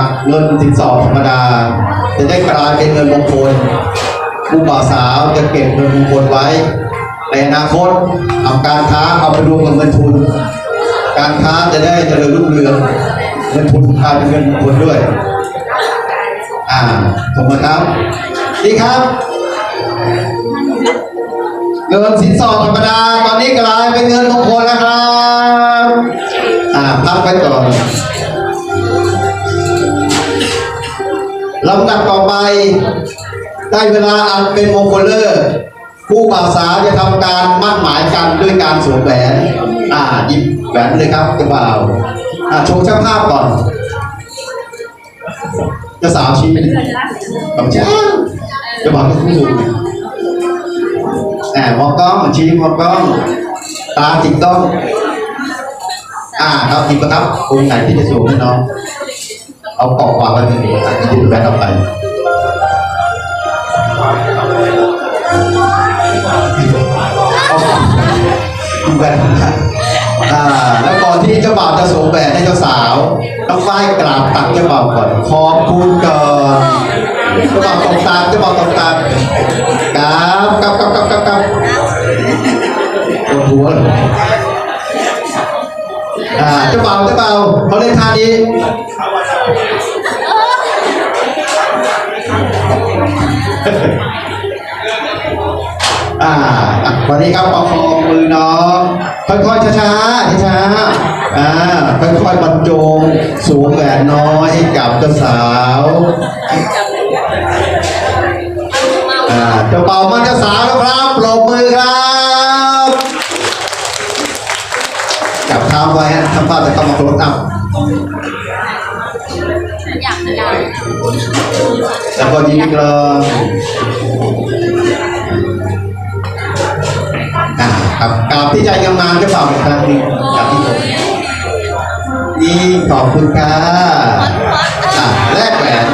จากเงินสินสอดธรรมดา จะได้กลายเป็นเงินมงคลผู้บ่าวสาวจะเก็บเงินมงคลไว้ในอนาคตเอาการค้าเอาไปรวมกับเงินทุน การค้าจะได้เจริญรุ่งเรืองเงินทุนกลายเป็นเงินมงคลด้วย อ่าถูกไหมครับดีครับเงินสินสอดธรรมดาตอนนี้กลายเป็นเงินมงคลแล้วครับ อ่าพักไปก่อน ลำดับต่อไป ได้เวลาอันเป็นมงคลเลิศผู้บ่าวสาจะทำการมั่นหมายกันด้วยการสวมแหวน อ่าหยิบแหวนเลยครับเจ้าบ่าอ่าโชว์ช่างภาพก่อนเจ้าสาวชี้กับเจ้าจ้าบ่าวก็คู่แอบมองกล้องชี้มองกล้อง ตาจิกต้อง อ่าครับจิกครับองค์ไหนที่จะสวมให้น้อง เอากรอบวางไว้ตรงนี้อะที่ดูแลต่อไปดูแลต่อไปอ่าแล้วก่อนที่เจ้าบ่าวจะสวมแหวนให้เจ้าสาวต้องฝ้ายกราบตักเจ้าบ่าวก่อนขอบคุณก่อนเจ้าบ่าวตรงตามเจ้าบ่าวตรงตามกราบกราบกราบกราบกราบกราบปวดหัวเลยอ่าเจ้าบ่าวเจ้าบ่าวเขาเล่นท่านี้ อ่าวันนี้ครับประคอมือน้องค่อยๆช้าๆช้าๆอ่าค่อยๆบรรจงสวมแหวนน้อยให้กับเจ้าสาวอ่าเจ้าเป่ามันเจ้าสาวแล้วครับปรบมือครับจับเท้าไว้ฮะทำป้าจะเข้ามาครบอัพ จะได้แล้วก็ยิ้มกลองอ่าครับกราบที่ใจงามๆเจ้าเปล่าอีกครั้งหนึงกับที่ผมนี่ขอบคุณค่ะอ่าแลกแหวน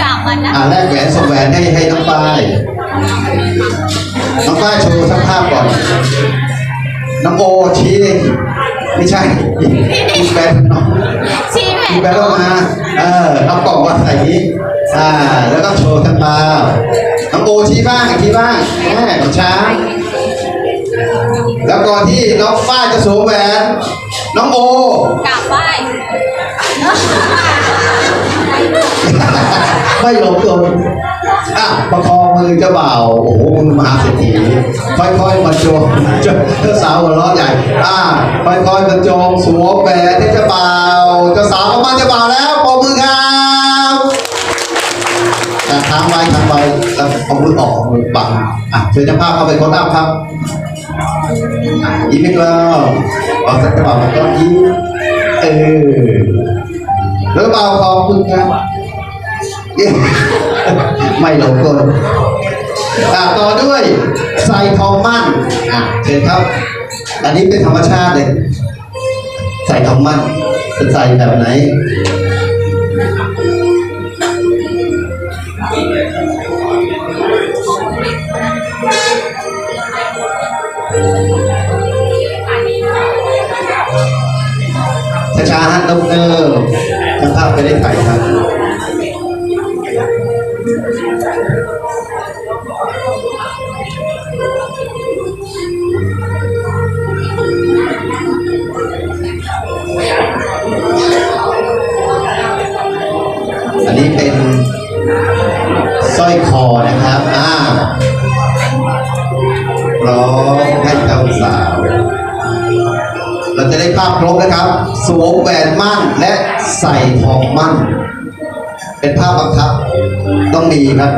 กลับมันนะอ่าแลกแหวนส่งแหวนให้ให้น้องฝ้ายน้องฝ้ายโชว์สักภาพก่อน น้องโอชี้ ไม่ใช่อีกแหวนน้องชี้แหวอีนกแหวนออกมา เออเอากล่องมาใส่นี้อ่า แล้วก็โชว์ทั้งตาน้องโอชี้บ้างชี้บ้างแม่ของช้าง แล้วก่อนที่น้องฝ้ายจะสวมแหวนน้องโอกลับไหว้ไม่หลงกลอะประคองมือ เจ้าบ่าวโอ้โหมือมหาเศรษฐีค่อยๆบรรจงเจ้าสาวหัวเร้อใหญ่อ่าค่อยๆบรรจงสวมแหวนให้เจ้าบ่าวเจ้าสาวมาเจ้าบ่าวแล้วปรบมือครับอะค้างไว้ค้างไว้แล้วเอามือออกเอามือบังอะเชิญเจ้าภาพเข้าไปโค้ดอัพครับยิ้มอีกแล้วเอาสักเจ้าบ่าวมันก็ยิ้มเออแล้วเบาขอบคุณครับไม่ลงกล อะต่อด้วยใส่ทองมั่นอะเชิญครับ อันนี้เป็นธรรมชาติเลยใส่ทองมั่นจะใส่แบบไหนช้าๆฮะต้องเออช่างภาพไปได้ถ่ายครับันนี้เป็นสร้อยคอนะครับ อ่าร้องให้เจ้าสาว เราจะได้ภาพครบนะครับ สวมแหวนมั่นและใส่ทองมั่น เป็นภาพบังคับ ต้องมีครับ